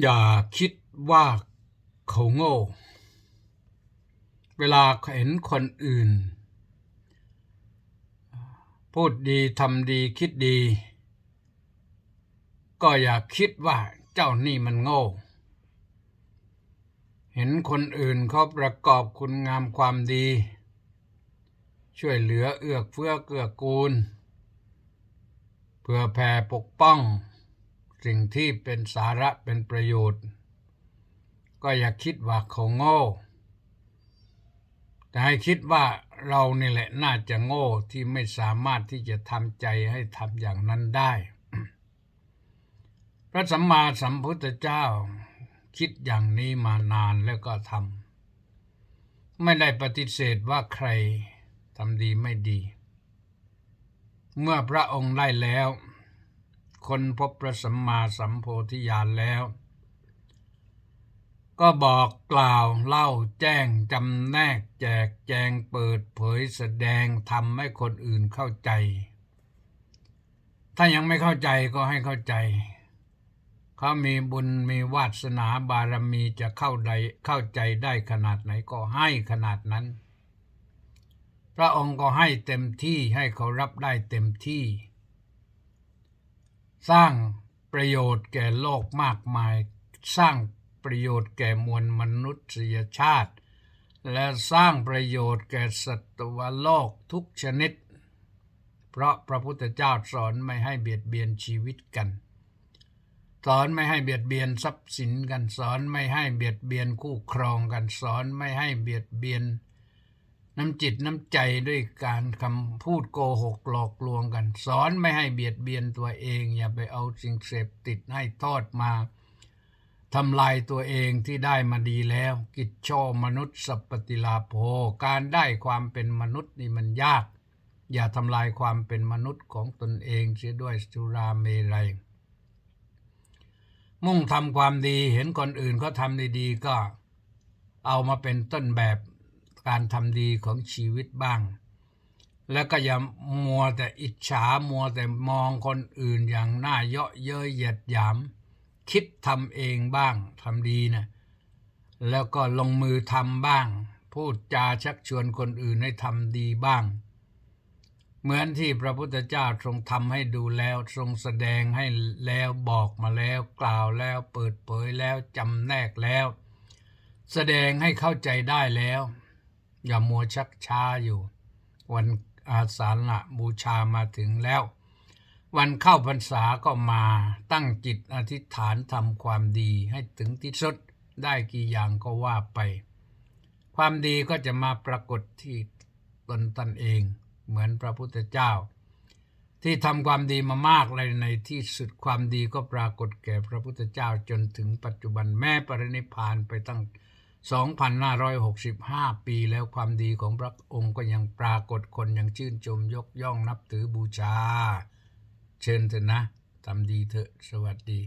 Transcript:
อย่าคิดว่าเขาโง่ เวลาเห็นคนอื่น พูดดีทำดีคิดดี ก็อย่าคิดว่าเจ้านี่มันโง่ เห็นคนอื่นเขาประกอบคุณงามความดี ช่วยเหลือเอื้อเฟื้อเกื้อกูล เพื่อแผ่ปกป้อง สิ่งที่เป็นสาระเป็นประโยชน์ ก็อย่าคิดว่าเขาโง่ แต่ให้คิดว่าเรานี่แหละน่าจะโง่ที่ไม่สามารถที่จะทำใจให้ทำอย่างนั้นได้ พระสัมมาสัมพุทธเจ้าคิดอย่างนี้มานานแล้วก็ทำไม่ได้ปฏิเสธว่าใครทำดีไม่ดี เมื่อพระองค์ได้แล้ว คนพบพระสัมมาสัมโพธิญาณแล้ว ก็บอกกล่าวเล่าแจ้งจำแนกแจกแจงเปิดเผยแสดงทำให้คนอื่นเข้าใจ ถ้ายังไม่เข้าใจก็ให้เข้าใจ เขามีบุญมีวาสนาบารมีจะเข้าใดเข้าใจได้ขนาดไหนก็ให้ขนาดนั้น พระองค์ก็ให้เต็มที่ให้เขารับได้เต็มที่ สร้างประโยชน์แก่โลกมากมาย สร้างประโยชน์แก่มวลมนุษยชาติ และสร้างประโยชน์แก่สัตวโลกทุกชนิด เพราะพระพุทธเจ้าสอนไม่ให้เบียดเบียนชีวิตกันสอนไม่ให้เบียดเบียนทรัพย์สินกันสอนไม่ให้เบียดเบียนคู่ครองกันสอนไม่ให้เบียดเบียน น้ำจิตน้ำใจด้วยการคำพูดโกหกหลอกลวงกัน สอนไม่ให้เบียดเบียนตัวเอง อย่าไปเอาสิ่งเสพติดให้โทษมาทำลายตัวเองที่ได้มาดีแล้ว กิจโชมนุษย์สัพปติลาโภการได้ความเป็นมนุษย์นี่มันยาก อย่าทำลายความเป็นมนุษย์ของตนเองเสียด้วยสุราเมรัยมุ่งทำความดีเห็นคนอื่นเขาทำดีๆก็เอามาเป็นต้นแบบ การทำดีของชีวิตบ้าง แล้วก็อย่ามัวแต่อิจฉามัวแต่มองคนอื่นอย่างน่าเยาะเย้ยเหยียดหยาม คิดทำเองบ้างทำดีนะแล้วก็ลงมือทำบ้าง พูดจาชักชวนคนอื่นให้ทำดีบ้าง เหมือนที่พระพุทธเจ้าทรงทำให้ดูแล้วทรงแสดงให้แล้วบอกมาแล้วกล่าวแล้วเปิดเผยแล้วจำแนกแล้ว แสดงให้เข้าใจได้แล้ว อย่ามัวชักช้าอยู่ วันอาสาฬหบูชามาถึงแล้ว วันเข้าพรรษาก็มาตั้งจิตอธิษฐานทำความดีให้ถึงที่สุดได้กี่อย่างก็ว่าไป ความดีก็จะมาปรากฏที่ตนตนเอง เหมือนพระพุทธเจ้า ที่ทำความดีมามากเลยในที่สุดความดีก็ปรากฏแก่พระพุทธเจ้าจนถึงปัจจุบันแม้ปรินิพานไปตั้ง 2,565 ปีแล้วความดีของพระองค์ก็ยังปรากฏคนยังชื่นชมยกย่องนับถือบูชา เชิญเถอะนะทำดีเถอะสวัสดี